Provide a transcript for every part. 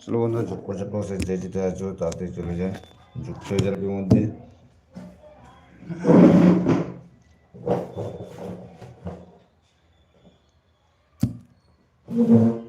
চলো বন্ধুরা যোগ করছে প্রসেস যেটিতে আছো তাড়াতাড়ি চলে যায় যুক্ত হয়ে যাবে এর মধ্যে একটা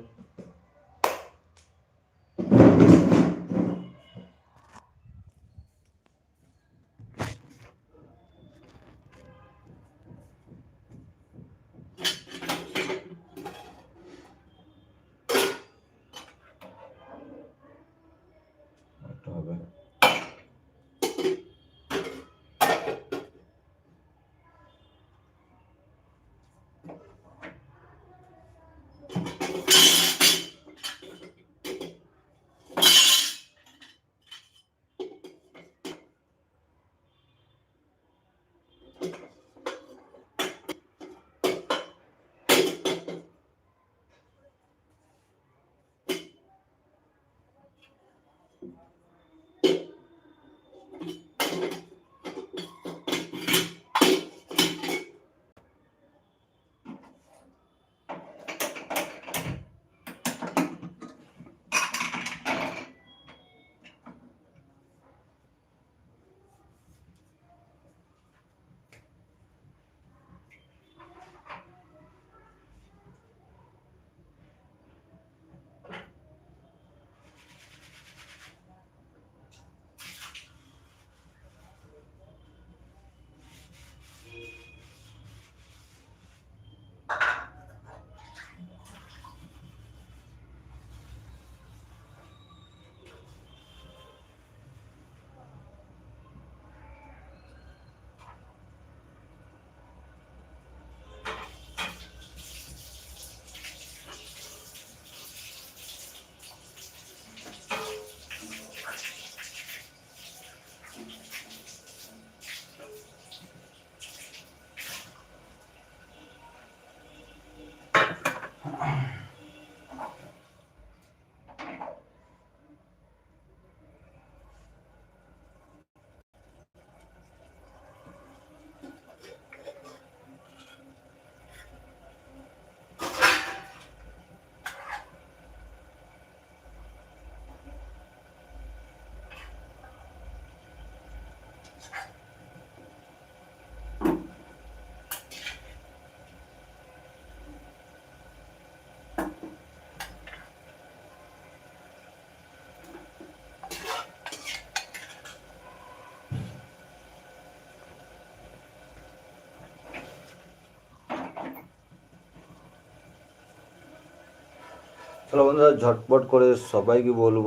চলো বন্ধুরা, ঝটপট করে সবাইকে বলব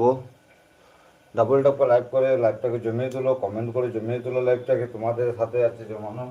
ডাবল ডাবল লাইভ করে লাইভটাকে জমিয়ে তুলো কমেন্ট করে জমিয়ে তুলো লাইভটাকে তোমাদের সাথে আছে জমানো।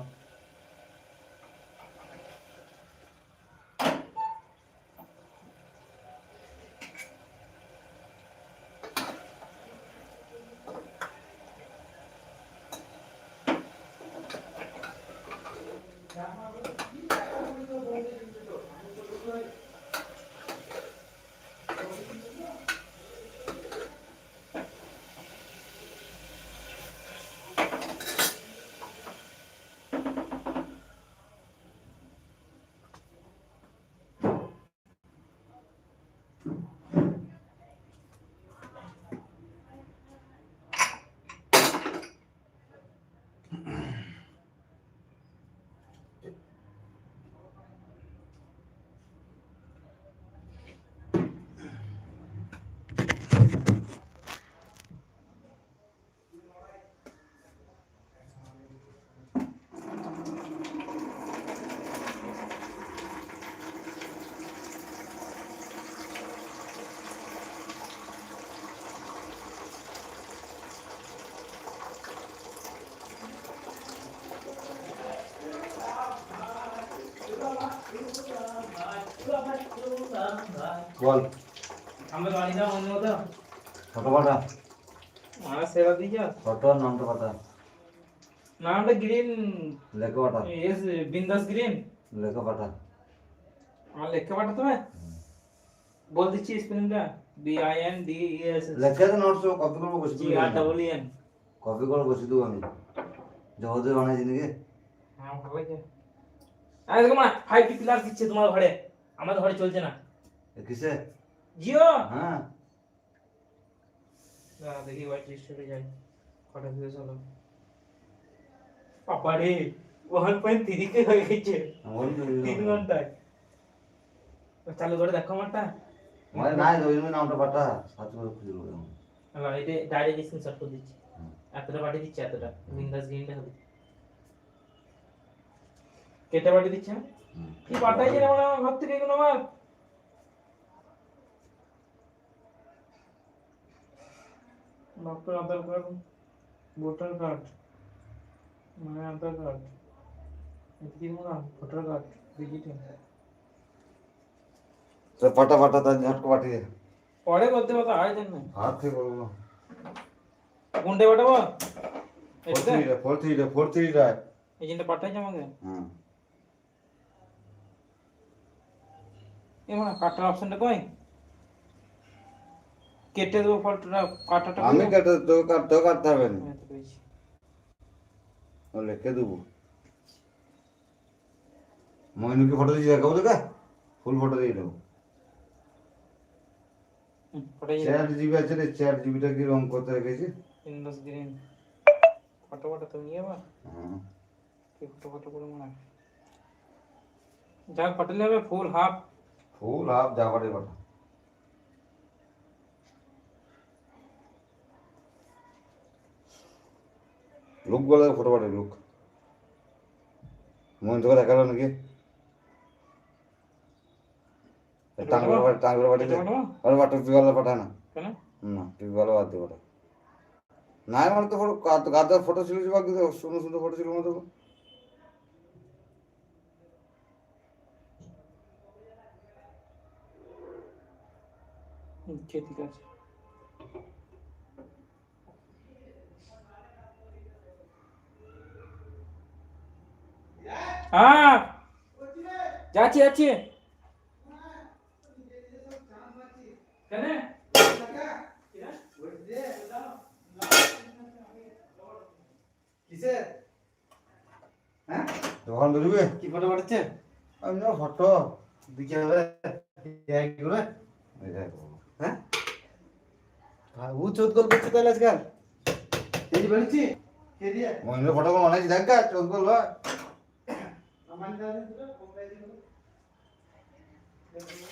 বল। আমরা বাড়িটা অন্য তো ফটো পাঠা। আমার সেবা দিয়েছ ফটো নামটা পাঠা। নামটা গ্রিন। লেখা পাঠা। এস বিন্দাস গ্রিন। লেখা পাঠা। আমার লেখা পাঠাতে হবে বল দিচ্ছি স্পেলিংটা। B I N D E S লেখা তো নোটস কপি করব G R double N copy করে বসে দেবো আমি। জগতে বানাইছি নাকি হ্যাঁ ভালো লাগে আরে মা ফাইভ টি প্লাস দিচ্ছে তোমার ঘরে। আমাদের ঘরে চলছে না। কিসে? জিও? হ্যাঁ। দাঁড়া দেখি হোয়াইট লিস্টে যাই। কটা ভিউজ হলো? বাবা ওয়ান পয়েন্ট থ্রি কে হয়ে গেছে। তিন ঘন্টায়। চালু করে দেখো আমারটা। মানে নাই জন্য নামটা পাঠা। সাত করে খুঁজে দেবো হ্যালো এটা ডাইরেক্ট স্ক্রিনশট করে দিচ্ছি। এতটা পাঠিয়ে দিচ্ছি এতটা। উইন্ডোজ গ্রিনটা হবে। কেটে পাঠিয়ে দিচ্ছে। কি পাঠাইছে আমার ঘর থেকে এগুলো আমার বাপের আধার কার্ড ভোটার কার্ড মায়ের আধার কার্ড এটা কি মনে ভোটার কার্ড ডিজিটাল তো পাটা পাটা তার ঝটকা পাঠিয়ে পরে করতে পারতো আয়োজন নাই হাত থেকে বলবো কোনটা পাঠাবো ফোর এটা থ্রিটা ফোর থ্রিটা ফোর থ্রিটা এজেন্টটা পাঠাইছে আমাকে হুম এ মানে কাটার অপশনটা কই কেটে দেবো ফলটা কাটাটা আমি কেটে তোকে কাটতে কাটতে হবে না। হ্যাঁ, লিখে দেবো। মইনুকে ফটো দিয়ে দেখাবো তোকে? ফুল ফটো দিয়ে দেবো। চার জিবি আছে রে চার জিবিটা কি রং করতে রেখেছি? উইন্ডোজ গ্রিন ফটো ফটো তো নিয়ে আবার? হ্যাঁ। কি ফটো ফটো করে মনে যাক পাঠালে হবে ফুল হাফ ফুল হাফ যা পারে পাঠা লুক বলে ফটো লুক মন তোকে দেখাল নাকি? না। কেন? না বাদ দিয়ে পাঠা না আমার তো ফটো গাদার ফটো ছিল যে বাকি সুন্দর সুন্দর ফটো ছিল মতো ঠিক আছে হ্যাঁ কেন? কিসে হ্যাঁ? দোকান বেরোবে কি ফটো পাঠাচ্ছে? আমি না ফটো। হবে হ্যাঁ? ও চোদ গল করছে তাহলে আজকাল? এই যে ফটো অনেক দেখ আমার Thank you.